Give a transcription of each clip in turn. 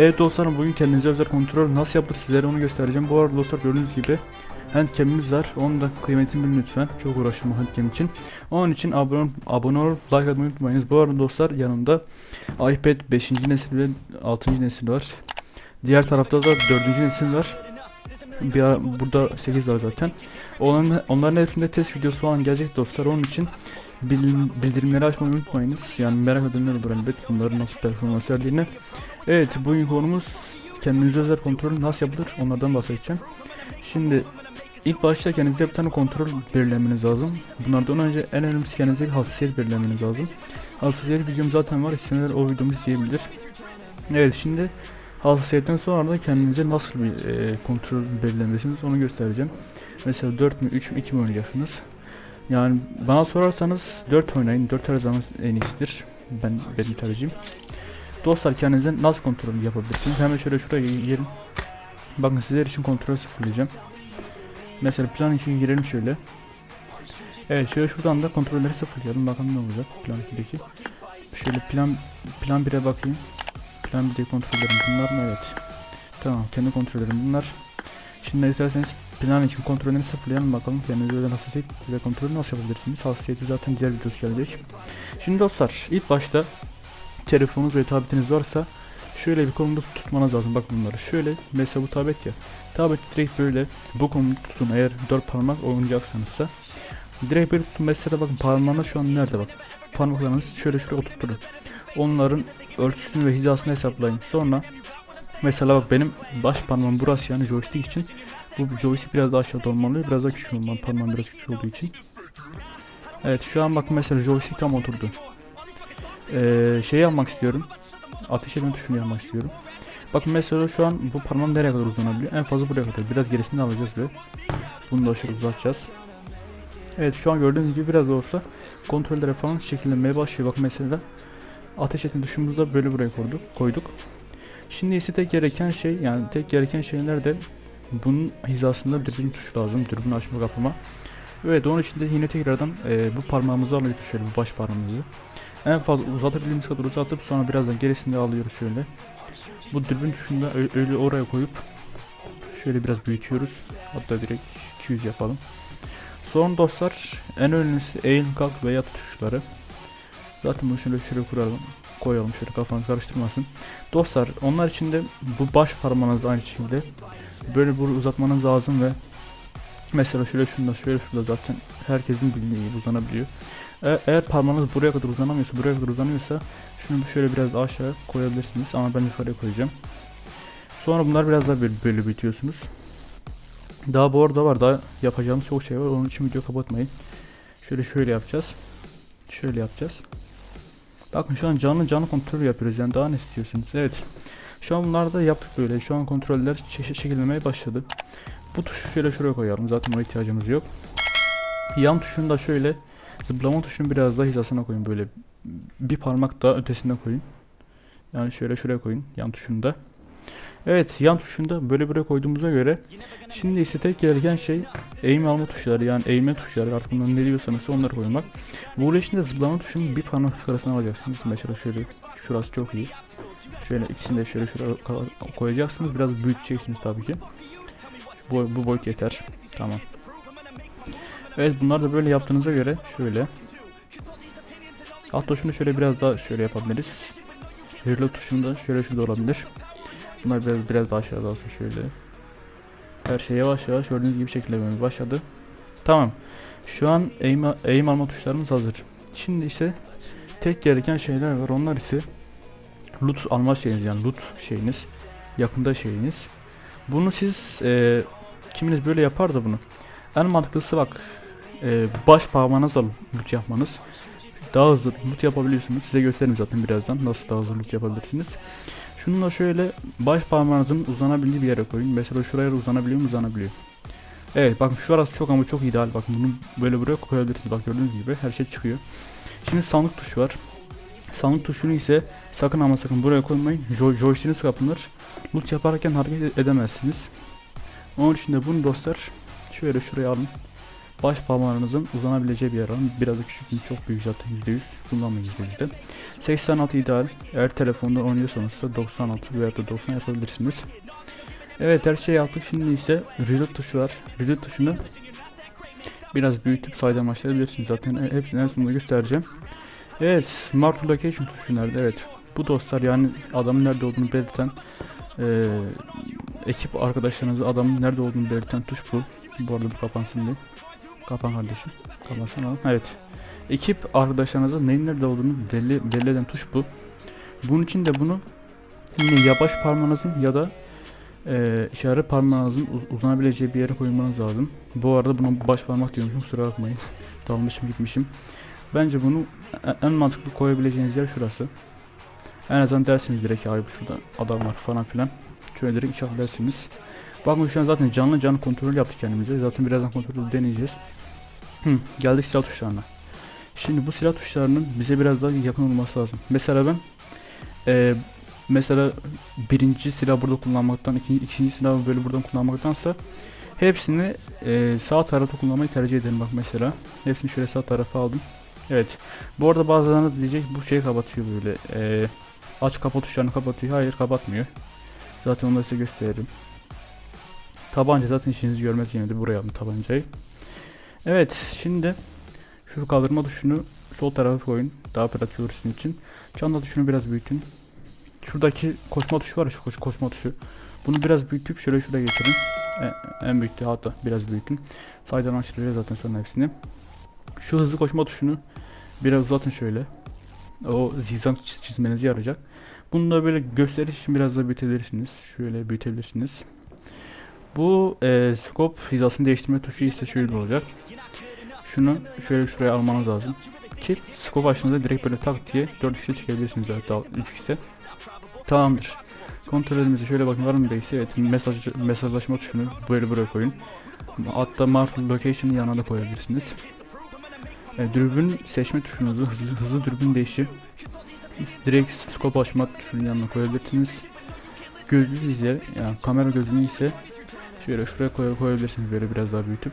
Evet dostlarım bugün kendinize özel kontrol nasıl yapılır sizlere onu göstereceğim. Bu arada dostlar gördüğünüz gibi handcam'imiz var. Onun da kıymetini bilin lütfen. Çok uğraştım handcam için. Onun için abone, abone olup like atmayı unutmayınız. Bu arada dostlar yanımda iPad 5. nesil ve 6. nesil var. Diğer tarafta da 4. nesil var. Bir ara, burada 8 var zaten. Onların, onların hepsinde test videosu falan gelecek dostlar. Onun için bil- bildirimleri açmayı unutmayınız. Yani merak edenler olur elbet bunların nasıl performans verdiğini. Evet bugün konumuz kendinize özel kontrol nasıl yapılır onlardan bahsedeceğim. Şimdi ilk başta kendinize bir tane kontrol belirlemeniz lazım. Bunlardan önce en önemlisi kendinize bir hassasiyet belirlemeniz lazım. Hassasiyet videom zaten var isteyenler o videomu izleyebilir. Evet şimdi hassasiyetten sonra da kendinize nasıl bir e, kontrol belirlemesiniz onu göstereceğim. Mesela 4 mü 3 mü 2 mi oynayacaksınız? Yani bana sorarsanız 4 oynayın. 4 her zaman en iyisidir. Ben benim tercihim. Dostlar kendinize nasıl kontrol yapabilirsiniz? Hemen şöyle şuraya girelim. Bakın sizler için kontrol sıfırlayacağım. Mesela plan 2'ye girelim şöyle. Evet şöyle şuradan da kontrolleri sıfırlayalım. Bakalım ne olacak plan 2'deki. Şöyle plan plan 1'e bakayım. Plan 1'de kontrollerim bunlar mı? Evet. Tamam kendi kontrollerim bunlar. Şimdi isterseniz plan için kontrollerini sıfırlayalım bakalım. Kendinize özel hassasiyet ve kontrolü nasıl yapabilirsiniz? Hassasiyeti zaten diğer videosu gelecek. Şimdi dostlar ilk başta telefonunuz ve tabletiniz varsa şöyle bir konumda tutmanız lazım. Bak bunları. Şöyle mesela bu tablet ya. Tablet direkt böyle bu konumda tutun eğer dört parmak oynayacaksanızsa. Direkt böyle tutun. Mesela bakın parmağınız şu an nerede bak. Parmaklarınızı şöyle şuraya oturtturun. Onların ölçüsünü ve hizasını hesaplayın. Sonra mesela bak benim baş parmağım burası yani joystick için. Bu joystick biraz daha aşağıda olmalı. Biraz daha küçük olmalı. Parmağım biraz küçük olduğu için. Evet şu an bak mesela joystick tam oturdu. Ee, şey yapmak istiyorum. Ateş etme tuşunu yapmak istiyorum. Bakın mesela şu an bu parmağım nereye kadar uzanabiliyor? En fazla buraya kadar. Biraz gerisini alacağız ve bunu da aşağı uzatacağız. Evet şu an gördüğünüz gibi biraz da olsa kontrollere falan şekillenmeye başlıyor. Bak mesela ateş etme tuşumuzu da böyle buraya koyduk. koyduk. Şimdi ise tek gereken şey yani tek gereken şeyler de bunun hizasında dürbün tuşu lazım. Dürbün açma kapama. Evet onun için de yine tekrardan e, bu parmağımızı alıyoruz şöyle bu baş parmağımızı. En fazla uzatabildiğimiz kadar uzatıp sonra birazdan gerisini de alıyoruz şöyle. Bu dürbün tuşunu da ö- öyle oraya koyup şöyle biraz büyütüyoruz. Hatta direkt 200 yapalım. Son dostlar en önemlisi eğim kalk ve yat tuşları. Zaten bunu şöyle şöyle kuralım. Koyalım şöyle kafanız karıştırmasın. Dostlar onlar için de bu baş parmağınız aynı şekilde böyle bunu uzatmanız lazım ve mesela şöyle şunda şöyle şurada zaten herkesin bildiği gibi uzanabiliyor. E- eğer parmağınız buraya kadar uzanamıyorsa, buraya kadar uzanıyorsa şunu şöyle biraz aşağı koyabilirsiniz ama ben yukarıya koyacağım. Sonra bunlar biraz daha böyle, böyle büyütüyorsunuz. Daha bu arada var daha yapacağımız çok şey var onun için video kapatmayın. Şöyle şöyle yapacağız. Şöyle yapacağız. Bakın şu an canlı canlı kontrol yapıyoruz yani daha ne istiyorsunuz? Evet. Şu an bunları da yaptık böyle. Şu an kontroller çeşit şekillenmeye başladı. Bu tuşu şöyle şuraya koyalım. Zaten ona ihtiyacımız yok. Yan tuşunu da şöyle zıplama tuşunu biraz daha hizasına koyun böyle. Bir parmak daha ötesine koyun. Yani şöyle şuraya koyun yan tuşunu da. Evet yan tuşunu da böyle buraya koyduğumuza göre şimdi ise tek gereken şey eğim alma tuşları yani eğme tuşları artık bunları ne diyorsanız onları koymak. Bu için de zıplama tuşunu bir parmak arasına alacaksınız. Mesela şöyle şurası çok iyi. Şöyle ikisini de şöyle şuraya koyacaksınız. Biraz büyüteceksiniz tabii ki. Bu, bu boyut yeter. Tamam. Evet bunlar da böyle yaptığınıza göre şöyle. Alt tuşunu şöyle biraz daha şöyle yapabiliriz. Reload tuşunu da şöyle şurada olabilir. Bunlar biraz biraz daha aşağıda olsun şöyle. Her şey yavaş yavaş gördüğünüz gibi şekillenmeye başladı. Tamam. Şu an aim, aim alma tuşlarımız hazır. Şimdi ise tek gereken şeyler var. Onlar ise loot alma şeyiniz yani loot şeyiniz. Yakında şeyiniz. Bunu siz e, kiminiz böyle yapar da bunu. En mantıklısı bak e, baş parmağınızla loot yapmanız. Daha hızlı loot yapabiliyorsunuz. Size göstereyim zaten birazdan nasıl daha hızlı loot yapabilirsiniz. Şununla şöyle baş parmağınızın uzanabildiği bir yere koyun. Mesela şuraya da uzanabiliyor mu? Uzanabiliyor. Evet bakın şu arası çok ama çok ideal. Bakın bunu böyle buraya koyabilirsiniz. Bak gördüğünüz gibi her şey çıkıyor. Şimdi sandık tuşu var. Sandık tuşunu ise sakın ama sakın buraya koymayın. Jo joystick'iniz kapanır. Loot yaparken hareket edemezsiniz. Onun için de bunu dostlar şöyle şuraya alın. Baş parmağınızın uzanabileceği bir yer alın. Biraz da küçük, çok büyük zaten %100 kullanmayın %100'de. 86 ideal. Eğer telefonda oynuyorsanız ise 96 veya da 90 yapabilirsiniz. Evet her şey yaptık. Şimdi ise reload tuşu var. Reload tuşunu biraz büyütüp saydamlaştırabilirsiniz. Zaten hepsini en sonunda göstereceğim. Evet, Smart Location tuşu nerede? Evet. Bu dostlar yani adamın nerede olduğunu belirten eee, ekip arkadaşlarınızı adamın nerede olduğunu belirten tuş bu. Bu arada bu kapansın diye. Kapan kardeşim. Kapansın oğlum. Evet. Ekip arkadaşlarınıza neyin nerede olduğunu belli, belli eden tuş bu. Bunun için de bunu yine ya baş parmağınızın ya da eee işaret parmağınızın uz- uzanabileceği bir yere koymanız lazım. Bu arada buna baş parmak diyormuşum kusura bakmayın. Dalmışım gitmişim. Bence bunu en- mantıklı koyabileceğiniz yer şurası. En azından dersiniz direkt abi şurada adam var falan filan. Şöyle direkt işaretlersiniz. Bakın şu an zaten canlı canlı kontrol yaptık kendimize. Zaten birazdan kontrolü deneyeceğiz. Hı, geldik silah tuşlarına. Şimdi bu silah tuşlarının bize biraz daha yakın olması lazım. Mesela ben eee, mesela birinci silah burada kullanmaktan, ikinci, ikinci silah böyle buradan kullanmaktansa hepsini eee, sağ tarafta kullanmayı tercih ederim. Bak mesela hepsini şöyle sağ tarafa aldım. Evet. Bu arada bazılarınız diyecek bu şeyi kapatıyor böyle. eee, aç kapa tuşlarını kapatıyor. Hayır kapatmıyor. Zaten onları size gösteririm. Tabanca zaten işinizi görmez yine de buraya aldım tabancayı. Evet şimdi şu kaldırma tuşunu sol tarafa koyun. Daha pratik olur sizin için. Çanta tuşunu biraz büyütün. Şuradaki koşma tuşu var şu koş, koşma tuşu. Bunu biraz büyütüp şöyle şuraya getirin. En, en büyüktü hatta biraz büyütün. Saydan açtırıyor zaten sonra hepsini. Şu hızlı koşma tuşunu biraz uzatın şöyle. O zigzag çiz- çizmenize yarayacak. Bunu da böyle gösteriş için biraz da büyütebilirsiniz. Şöyle büyütebilirsiniz. Bu e, scope hizasını değiştirme tuşu ise şöyle olacak. Şunu şöyle şuraya almanız lazım. Ki scope açtığınızda direkt böyle tak diye 4x'e çekebilirsiniz hatta 3x'e. Tamamdır. Kontrollerimize şöyle bakın var mı base? Evet mesaj, mesajlaşma tuşunu böyle buraya koyun. Hatta mark location'ın yanına da koyabilirsiniz. E, dürbün seçme tuşunuzu hızlı, hızlı dürbün değişi direkt scope açma tuşunun yanına koyabilirsiniz. Gözlüğü ise yani kamera gözlüğünü ise şöyle şuraya koy koyabilirsiniz böyle biraz daha büyütüp.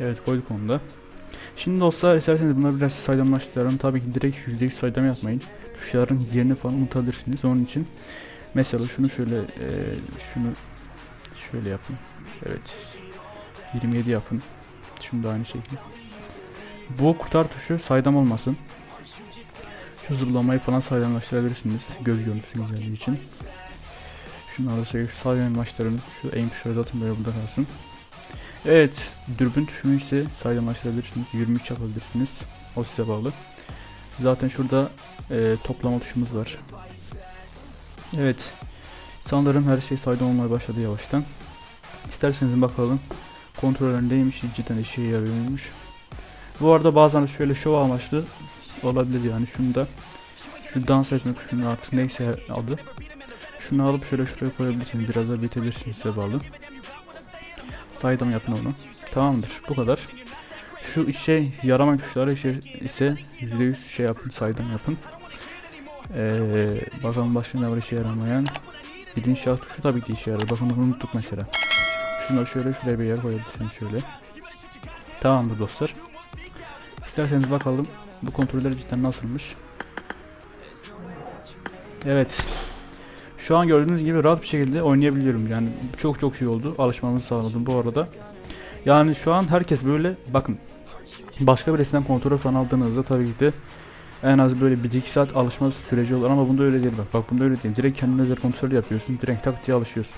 Evet koyduk onu da. Şimdi dostlar isterseniz bunları biraz saydamlaştıralım. Tabii ki direkt %100 saydam yapmayın. Tuşların yerini falan unutabilirsiniz. Onun için mesela şunu şöyle e, şunu şöyle yapın. Evet. 27 yapın. Da aynı şekilde. Bu kurtar tuşu saydam olmasın. Şu zıplamayı falan saydamlaştırabilirsiniz. Göz görüntüsü güzelliği için. Şunları da söyleyeyim. Şu saydamlaştırın. Şu aim tuşları zaten böyle burada kalsın. Evet. Dürbün tuşunu ise saydamlaştırabilirsiniz. 23 yapabilirsiniz. O size bağlı. Zaten şurada e, toplama tuşumuz var. Evet. Sanırım her şey saydam olmaya başladı yavaştan. İsterseniz bakalım. Kontrollerindeymiş. Cidden işe yarıyormuş. Bu arada bazen şöyle şov amaçlı olabilir yani. Şunu da şu dans etme tuşunu artık neyse adı. Şunu alıp şöyle şuraya koyabilirsiniz biraz da bitebilirsiniz size bağlı saydam yapın onu tamamdır. Bu kadar. Şu işe yaramayan tuşları işe ise %100 şey yapın saydam yapın? Ee, bakalım başka ne var işe yaramayan? Bilinç şah tuşu tabii ki işe yarar. Bakın bunu unuttuk mesela şunu şöyle şuraya bir yer koyabilirsiniz şöyle tamamdır dostlar İsterseniz bakalım bu kontroller cidden nasılmış. Evet. Şu an gördüğünüz gibi rahat bir şekilde oynayabiliyorum. Yani çok çok iyi oldu. Alışmamızı sağladım bu arada. Yani şu an herkes böyle bakın başka birisinden kontrol falan aldığınızda tabii ki de en az böyle 1-2 saat alışma süreci olur ama bunda öyle değil bak. Bak bunda öyle değil. Direkt kendine özel kontrol yapıyorsun. Direkt tak diye alışıyorsun.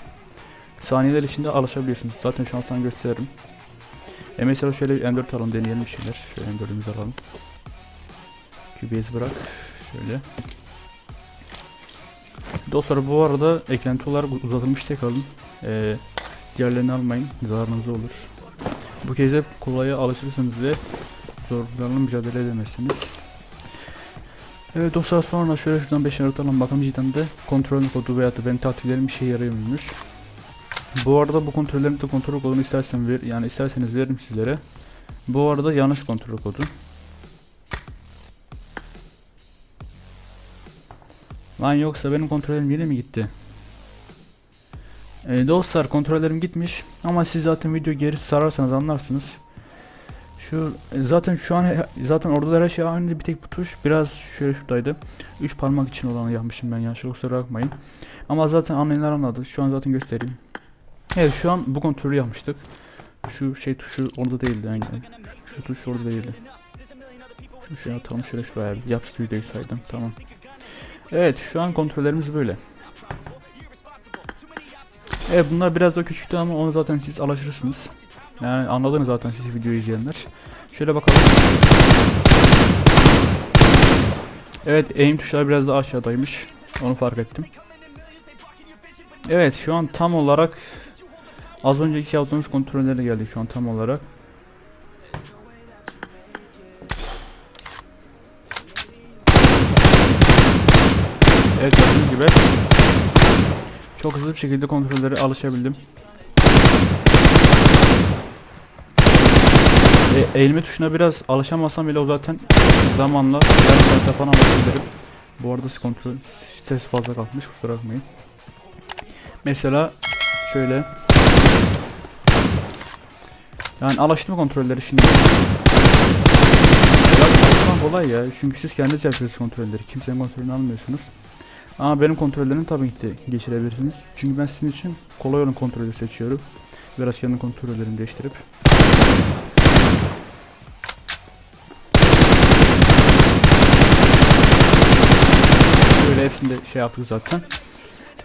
Saniyeler içinde alışabiliyorsun. Zaten şu an sana gösteririm. E mesela şöyle M4 alalım deneyelim bir şeyler. Şöyle M4'ümüzü alalım. QBS'i bırak. Şöyle. Dostlar bu arada eklenti olarak uzatılmış tek alın. Ee, diğerlerini almayın. Zararınız olur. Bu kez hep kolaya alışırsınız ve zorlarla mücadele edemezsiniz. Evet dostlar sonra şöyle şuradan 5 atalım bakalım cidden de kontrol kodu veya da benim taktiklerim işe yarıyor muymuş. Bu arada bu kontrollerin de kontrol kodunu istersen ver, yani isterseniz veririm sizlere. Bu arada yanlış kontrol kodu. Lan yoksa benim kontrollerim yine mi gitti? Ee, dostlar kontrollerim gitmiş ama siz zaten video geri sararsanız anlarsınız. Şu e, zaten şu an zaten orada da her şey aynı bir tek bu tuş biraz şöyle şuradaydı. 3 parmak için olanı yapmışım ben yanlışlıkla kusura bakmayın. Ama zaten anlayanlar anladı. Şu an zaten göstereyim. Evet şu an bu kontrolü yapmıştık. Şu şey tuşu orada değildi aynen. Şu, tuş orada değildi. Şu şey atalım şöyle şuraya. Yaptı videoyu saydım. Tamam. Evet şu an kontrollerimiz böyle. Evet bunlar biraz da küçüktü ama onu zaten siz alışırsınız. Yani anladınız zaten siz videoyu izleyenler. Şöyle bakalım. Evet aim tuşları biraz daha aşağıdaymış. Onu fark ettim. Evet şu an tam olarak az önceki yaptığımız kontrollere geldik şu an tam olarak. Evet gördüğünüz gibi çok hızlı bir şekilde kontrollere alışabildim. E, eğilme tuşuna biraz alışamasam bile o zaten zamanla yarım saatte falan alışabilirim. Bu arada kontrol ses fazla kalkmış kusura bakmayın. Mesela şöyle yani alıştım kontrolleri şimdi. Yapmak kolay ya çünkü siz kendiniz yapıyorsunuz kontrolleri. Kimsenin kontrolünü almıyorsunuz. Ama benim kontrollerimi tabii ki geçirebilirsiniz. Çünkü ben sizin için kolay olan kontrolü seçiyorum. Biraz kendi kontrollerimi değiştirip. Böyle hepsini de şey yaptık zaten.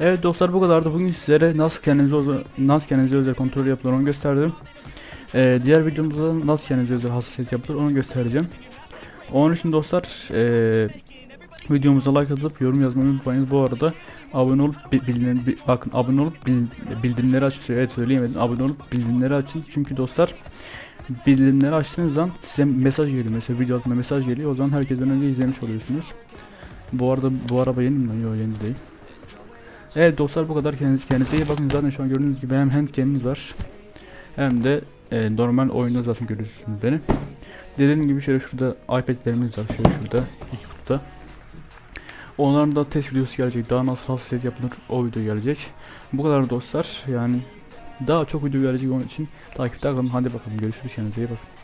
Evet dostlar bu kadardı. Bugün sizlere nasıl kendinize nasıl kendinize özel kontrol yapılır onu gösterdim. Ee, diğer videomuzda nasıl kendinize özel hassasiyet yapılır onu göstereceğim. Onun için dostlar ee, videomuza like atıp yorum yazmayı unutmayınız. Bu arada abone olup bi- bildirim, bi- bakın abone olup bil- bildirimleri açın. Evet söyleyemedim. Abone olup bildirimleri açın. Çünkü dostlar bildirimleri açtığınız zaman size mesaj geliyor. Mesela video altında mesaj geliyor. O zaman herkesten önce izlemiş oluyorsunuz. Bu arada bu araba yeni mi? Yok yeni değil. Evet dostlar bu kadar. Kendinize, kendinize iyi bakın. Zaten şu an gördüğünüz gibi hem handcam'imiz var. Hem de e, normal oyunda zaten görüyorsunuz beni. Dediğim gibi şöyle şurada iPad'lerimiz var. Şöyle şurada iki kutuda. Onların da test videosu gelecek. Daha nasıl hassasiyet yapılır o video gelecek. Bu kadar dostlar. Yani daha çok video gelecek onun için takipte kalın. Hadi bakalım görüşürüz. Kendinize iyi bakın.